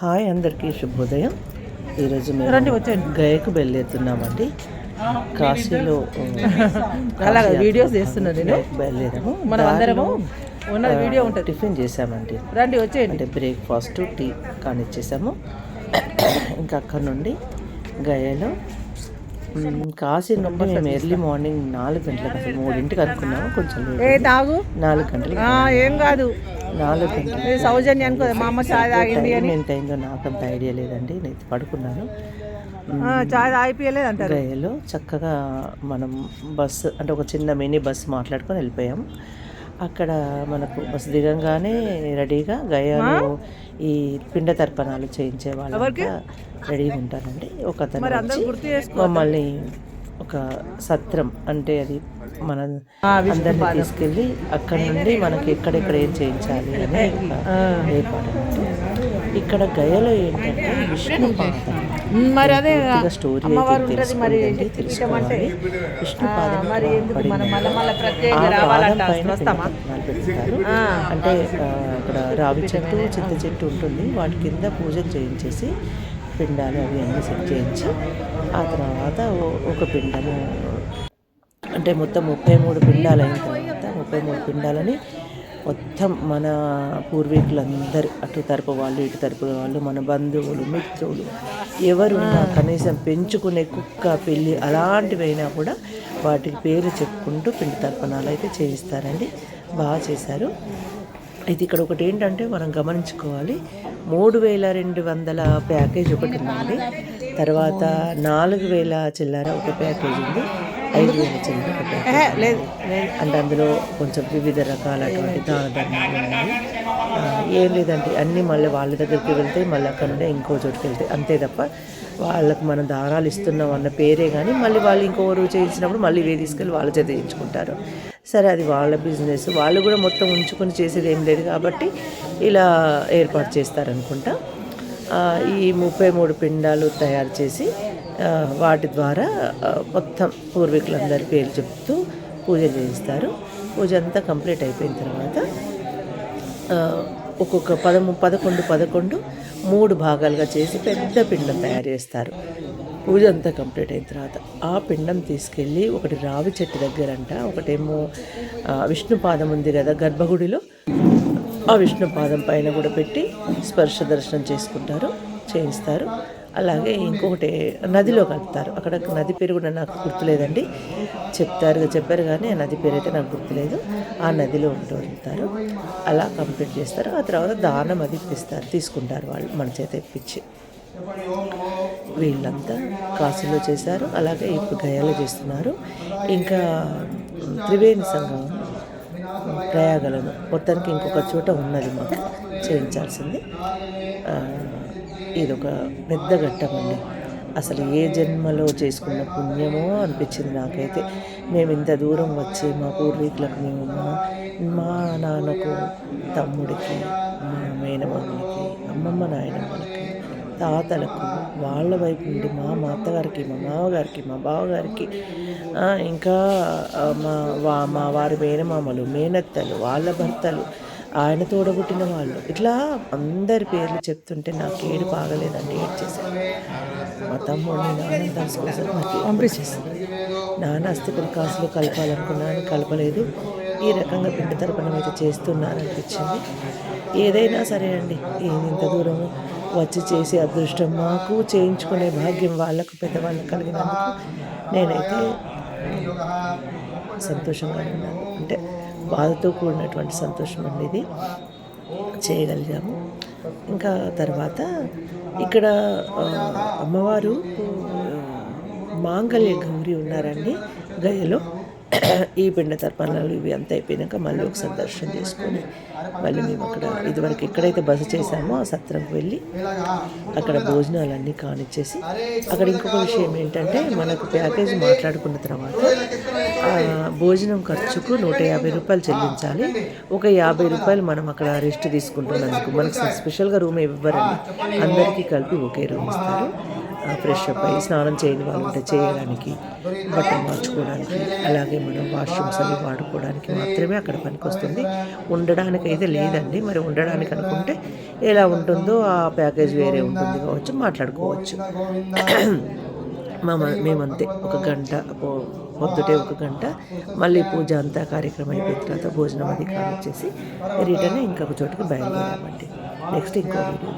Hi అందరికీ శుభోదయం. ఈరోజు మేము గయకు బయలుదేరుతున్నామండి. కాశీలో అలాగా వీడియోస్ చేస్తున్నా నేను. బయలుదేరాము. మనం అందరము ఉన్నది వీడియో ఉంటుంది. టిఫిన్ చేసామండి రండి వచ్చేయండి. అంటే బ్రేక్ఫాస్ట్ టీ కానిచ్చేసాము. ఇంకా అక్కడ నుండి గయలో కాశీ నుండి మేము ఎర్లీ మార్నింగ్ నాలుగు గంటలకు అసలు మూడింటికి అనుకున్నాము. కొంచెం నాలుగు గంటలకు ఆ, ఏం కాదు. నాలుగు సౌజన్య అనుకో మా అమ్మ చాయ్ తాగింది టైం ఎంత అయిందో నాకు అంత ఐడియా లేదండి నేను పడుకున్నాను. చాయ్ తాగిపోయలేదు అంటారు. గయలో చక్కగా మనం బస్సు అంటే ఒక చిన్న మినీ బస్సు మాట్లాడుకొని వెళ్ళిపోయాం. అక్కడ మనకు బస్సు దిగంగానే రెడీగా గయాలో ఈ పిండ తర్పణాలు చేయించే వాళ్ళు రెడీగా ఉంటారండి. ఒక అతను మమ్మల్ని ఒక సత్రం అంటే అది మన అందరిని తీసుకెళ్ళి అక్కడ నుండి మనకి ఎక్కడెక్కడ ఏం చేయించాలి అని ఏర్పాటు. ఇక్కడ గయలో ఏంటంటే విష్ణు మరి అదే స్టోరీ అయితే తెలుసుకోవాలి. విష్ణు పాదం అంటే ఆ, ఇక్కడ రావి చెట్టు చింత చెట్టు ఉంటుంది. వాటి కింద పూజలు చేయించేసి పిండాలు అవి అన్నీ సెట్ చేయించి. ఆ తర్వాత ఒక పిండము అంటే మొత్తం ముప్పై మూడు పిండాలు అయిన తర్వాత ముప్పై మూడు పిండాలని మొత్తం మన పూర్వీకులందరూ అటు తరపు వాళ్ళు ఇటు తరపు వాళ్ళు మన బంధువులు మిత్రులు ఎవరున్నా కనీసం పెంచుకునే కుక్క పెళ్ళి అలాంటివైనా కూడా వాటికి పేరు చెప్పుకుంటూ పిండి తర్పణాలు అయితే చేయిస్తారండి. బాగా చేశారు. అయితే ఇక్కడ ఒకటి ఏంటంటే మనం గమనించుకోవాలి. మూడు వేల రెండు వందల ప్యాకేజ్ ఒకటి ఉందండి. తర్వాత నాలుగు వేల చిల్లర ఒక ప్యాకేజ్ ఉంది. ఐదు వేల చిల్లర ఒక ప్యాకేజ్ లేదు అంటే అందులో కొంచెం వివిధ రకాలటువంటి దాన ధర్మాలు ఉన్నాయి ఏం లేదండి. అన్నీ మళ్ళీ వాళ్ళ దగ్గరికి వెళ్తే మళ్ళీ అక్కడ నుండి ఇంకో చోటుకి వెళ్తాయి అంతే తప్ప వాళ్ళకి మనం దానాలు ఇస్తున్నాం అన్న పేరే కానీ మళ్ళీ వాళ్ళు ఇంకొకరు చేయించినప్పుడు మళ్ళీ ఇవే తీసుకెళ్ళి వాళ్ళ చేత చేయించుకుంటారు. సరే అది వాళ్ళ బిజినెస్. వాళ్ళు కూడా మొత్తం ఉంచుకొని చేసేది ఏం లేదు కాబట్టి ఇలా ఏర్పాటు చేస్తారనుకుంటా. ఈ ముప్పై మూడు పిండాలు తయారు చేసి వాటి ద్వారా మొత్తం పూర్వీకులందరి పేరు చెప్తూ పూజ చేయిస్తారు. పూజ అంతా కంప్లీట్ అయిపోయిన తర్వాత ఒక్కొక్క పదము పదకొండు పదకొండు మూడు భాగాలుగా చేసి పెద్ద పిండం తయారు చేస్తారు. పూజ అంతా కంప్లీట్ అయిన తర్వాత ఆ పిండం తీసుకెళ్ళి ఒకటి రావి చెట్టు దగ్గరంట ఒకటేమో విష్ణుపాదం ఉంది కదా గర్భగుడిలో. ఆ విష్ణుపాదం పైన కూడా పెట్టి స్పర్శ దర్శనం చేసుకుంటారు చేయిస్తారు. అలాగే ఇంకొకటి నదిలో కలుపుతారు. అక్కడ నది పేరు కూడా నాకు గుర్తులేదండి. చెప్తారు చెప్పారు కానీ ఆ నది పేరు అయితే నాకు గుర్తులేదు. ఆ నదిలో ఉంటూ ఉంటారు. అలా కంప్లీట్ చేస్తారు. ఆ తర్వాత దానం అది ఇప్పిస్తారు తీసుకుంటారు వాళ్ళు మన చేత ఇప్పించి. వీళ్ళంతా కాశీలో చేశారు. అలాగే ఇప్పుడు గయాలో చేస్తున్నారు. ఇంకా త్రివేణి సంఘం ప్రయాగలను మొత్తానికి ఇంకొక చోట ఉన్నది మాకు. చేయించాల్సింది. ఇది ఇదొక పెద్ద ఘట్టం అండి అసలు ఏ జన్మలో చేసుకున్న పుణ్యమో అనిపించింది నాకైతే. మేము ఇంత దూరం వచ్చి మా పూర్వీకులకు మేము మా మా నాన్నకు తమ్ముడికి మా మేనమామలకి అమ్మమ్మ నాయనమ్మలకి తాతలకు వాళ్ళ వైపు నుండి మా మా అత్తగారికి మా మామగారికి మా బావగారికి ఇంకా మా వా మా వారి మేనమామలు మేనత్తలు వాళ్ళ భర్తలు ఆయన తోడబుట్టిన వాళ్ళు. ఇట్లా అందరి పేర్లు చెప్తుంటే నాకు ఏడు బాగలేదండి ఏడ్చేసాను మా తమ్ముడిని నాన్న తలుసుకోసం నాకు పంపించేసింది నాన్న అస్థికల కాసులు కలపాలనుకున్నాను కలపలేదు. ఈ రకంగా పిండి తరపున అయితే చేస్తున్నారనిపించింది. ఏదైనా సరే అండి ఇంత దూరం వచ్చి చేసే అదృష్టం మాకు చేయించుకునే భాగ్యం వాళ్ళకు పెద్దవాళ్ళకు కలిగినందుకు నేనైతే సంతోషంగా ఉన్నాను. అంటే బాధతో కూడినటువంటి సంతోషం అండి ఇది. చేయగలిగాము. ఇంకా తర్వాత ఇక్కడ అమ్మవారు మాంగళ్య గౌరి ఉన్నారండి గయలో. ఈ పిండ తర్పణాలు ఇవి అంతా అయిపోయినాక మళ్ళీ ఒకసారి దర్శనం చేసుకొని మళ్ళీ మేము అక్కడ ఇదివరకు ఎక్కడైతే బస చేశామో ఆ సత్రంకి వెళ్ళి అక్కడ భోజనాలన్నీ కానిచ్చేసి అక్కడ ఇంకొక విషయం ఏంటంటే మనకు ప్యాకేజ్ మాట్లాడుకున్న తర్వాత భోజనం ఖర్చుకు నూట యాభై రూపాయలు చెల్లించాలి. ఒక యాభై రూపాయలు మనం అక్కడ రెస్ట్ తీసుకుంటున్నందుకు. మనకు స్పెషల్గా రూమ్ ఇవ్వరండి. అందరికీ కలిపి ఒకే రూమ్ ఇస్తారు. ఫ్రెష్ అప్ అయ్యి స్నానం చేయని వాళ్ళు ఉంటే చేయడానికి బట్టలు మార్చుకోవడానికి అలాగే మనం వాష్రూమ్స్ అవి వాడుకోవడానికి మాత్రమే అక్కడ పనికొస్తుంది. ఉండడానికి అయితే లేదండి. మరి ఉండడానికి అనుకుంటే ఎలా ఉంటుందో ఆ ప్యాకేజ్ వేరే ఉంటుంది కావచ్చు మాట్లాడుకోవచ్చు. మా మేమంతే. ఒక గంట పొద్దుటే ఒక గంట మళ్ళీ పూజ అంతా కార్యక్రమం అయిపోయిన తర్వాత భోజనం అది కానిచ్చేసి రిటర్న్ ఇంకొక చోటుకి బయలుదేరామండి. నెక్స్ట్ ఇంకో వీడియో